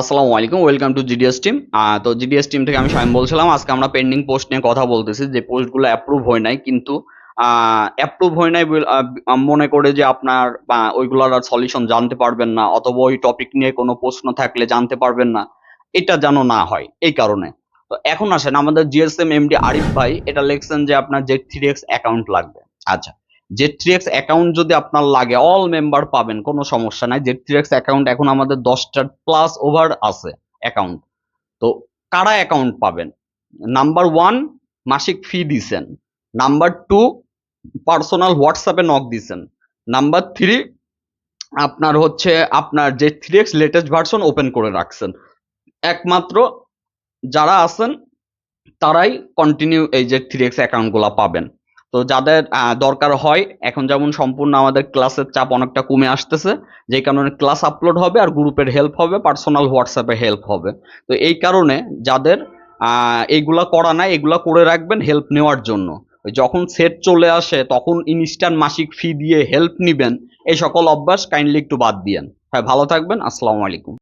আসসালামু আলাইকুম welcome to G D S team তো জিডিএস টিম থেকে আমি শামিম বলছিলাম, আজকে আমরা পেন্ডিং পোস্ট নিয়ে কথা বলতেছি, যে পোস্টগুলো অ্যাপ্রুভ হয় নাই, কিন্তু অ্যাপ্রুভ হয় নাই মনে করে যে আপনার ওইগুলোর আর সলিউশন জানতে পারবেন না, অথবা ওই টপিক নিয়ে কোনো প্রশ্ন থাকলে জানতে পারবেন না, এটা যেন না হয়, এই কারণে। তো এখন আসেন, আমাদের জিএসএম এমডি আরিফ ভাই, এটা লিখছেন যে আপনার জেড থ্রি এক্স অ্যাকাউন্ট লাগবে। আচ্ছা জেড থ্রি এক্স অ্যাকাউন্ট যদি আপনার লাগে অল মেম্বার পাবেন, কোনো সমস্যা নাই। জেড থ্রি এক্স অ্যাকাউন্ট এখন আমাদের দশটার প্লাস ওভার আছে অ্যাকাউন্ট তো কারা অ্যাকাউন্ট পাবেন? নাম্বার ওয়ান মাসিক ফি দিছেন। নাম্বার টু পার্সোনাল হোয়াটসঅ্যাপে নক দিছেন। নাম্বার থ্রি আপনার হচ্ছে, আপনার যে three X latest version open করে রাখছেন। একমাত্র যারা আছেন, তারাই কন্টিনিউ এই যে থ্রি এক্স অ্যাকাউন্টগুলো পাবেন। তো যাদের দরকার হয়, এখন যেমন সম্পূর্ণ আমাদের ক্লাসের চাপ অনেকটা কমে আসতেছে, যে কারণে ক্লাস আপলোড হবে আর গ্রুপের হেল্প হবে পার্সোনাল হোয়াটসঅ্যাপে হেল্প হবে। তো এই কারণে যাদের এইগুলা করা নাই, এগুলা করে রাখবেন হেল্প নেওয়ার জন্য। যখন সেট চলে আসে, তখন ইনস্ট্যান্ট মাসিক ফি দিয়ে হেল্প নিবেন, এই সকল অভ্যাস কাইন্ডলি একটু বাদ দিয়েন। হ্যাঁ ভালো থাকবেন, আসসালামু আলাইকুম।